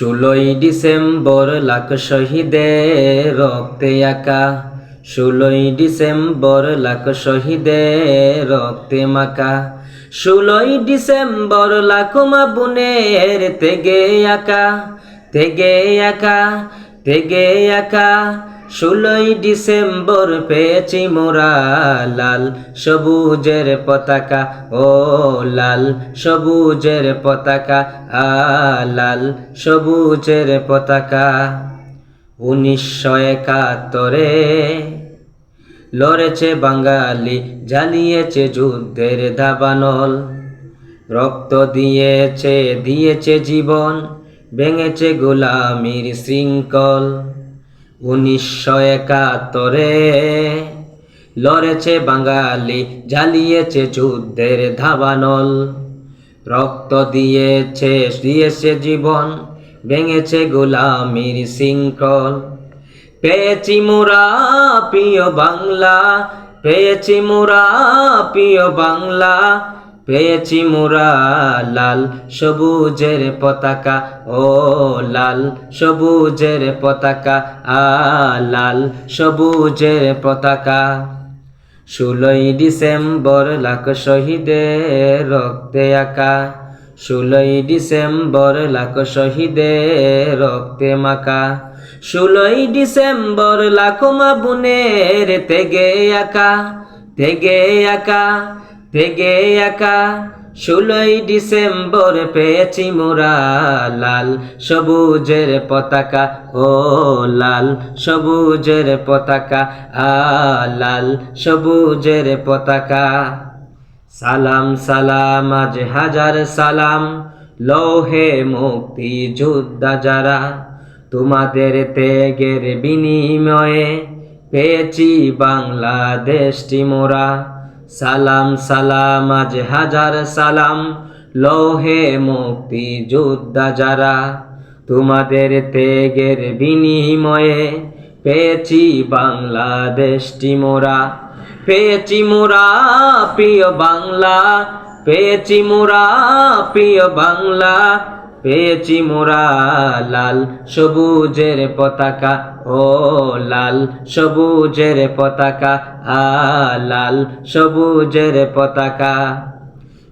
ষোলোই ডিসেম্বর লাখ শহীদের রক্তে আঁকা। ষোলোই ডিসেম্বর লাখ শহীদের রক্তে মাকা। ষোলোই ডিসেম্বর লাখ মা বোনের তেগে আঁকা। তেগে আঁকা তেগে আঁকা। ষোলোই ডিসেম্বর পেয়েছি মোরা লাল, সবুজের পতাকা, ও লাল, সবুজের পতাকা, আ লাল, সবুজের পতাকা। উনিশশো একাত্তরে লড়েছে বাঙালি, জ্বালিয়েছে যুদ্ধের দাবানল। রক্ত দিয়েছে দিয়েছে জীবন, ভেঙেছে গোলামির শৃঙ্খল। উনিশশো একাত্তরে লড়েছে বাঙালি জ্বালিয়েছে যুদ্ধের ধাবানল। রক্ত দিয়েছে দিয়েছে জীবন, ভেঙেছে গোলামির শৃঙ্খল। পেয়েছি মোরা প্রিয় বাংলা, পেয়েছি মোরা প্রিয় বাংলা পেয়েছি মোরা লাল সবুজের পতাকা, ও লাল সবুজের পতাকা, আ লাল সবুজের পতাকা। ষোলোই ডিসেম্বর লাখ শহীদের রক্তে আঁকা। ষোলোই ডিসেম্বর লাখ শহীদের রক্তে মাকা। ষোলোই ডিসেম্বর লাখ মা বোনের তেগে আঁকা তেগে আঁকা। তেগে আঁকা ষোলোই ডিসেম্বর পেয়েছি মোরা লাল। সবুজের পতাকা, ও লাল। সবুজের পতাকা, আ লাল। সবুজের পতাকা। সালাম সালাম, আজ হাজার সালাম। লৌহে মুক্তি যোদ্ধা যারা, তোমাদের ত্যাগের বিনিময়ে পেয়েছি বাংলাদেশটি মোরা। সালাম সালাম, আজ হাজার সালাম। লৌহে মুক্তি যোদ্ধা যারা তোমাদের তেগের বিনিময়ে পেয়েছি বাংলাদেশটি মোরা পেয়েছি মোরা প্রিয় বাংলা, পেয়েছি মোরা প্রিয় বাংলা। পেয়েছি মোরা লাল সবুজের পতাকা, ও লাল সবুজের পতাকা, আ লাল সবুজের পতাকা।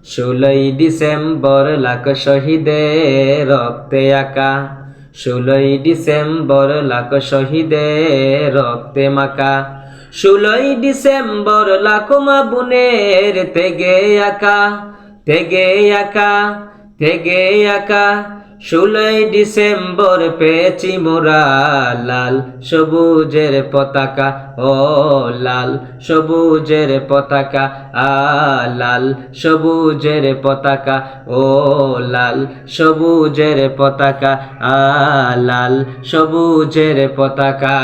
ষোলোই ডিসেম্বর লাখ শহীদের রক্তে আঁকা। ষোলোই ডিসেম্বর লাখ শহীদের রক্তে মাকা ষোলোই ডিসেম্বর লাখ মা বোনের তেগে আঁকা তেগে আঁকা। তেগে আঁকা ষোলোই ডিসেম্বর পেয়েছি মোরা লাল, সবুজের পতাকা, ও লাল, সবুজের পতাকা, আ লাল, সবুজের পতাকা, ও লাল, সবুজের পতাকা, আ লাল, সবুজের পতাকা।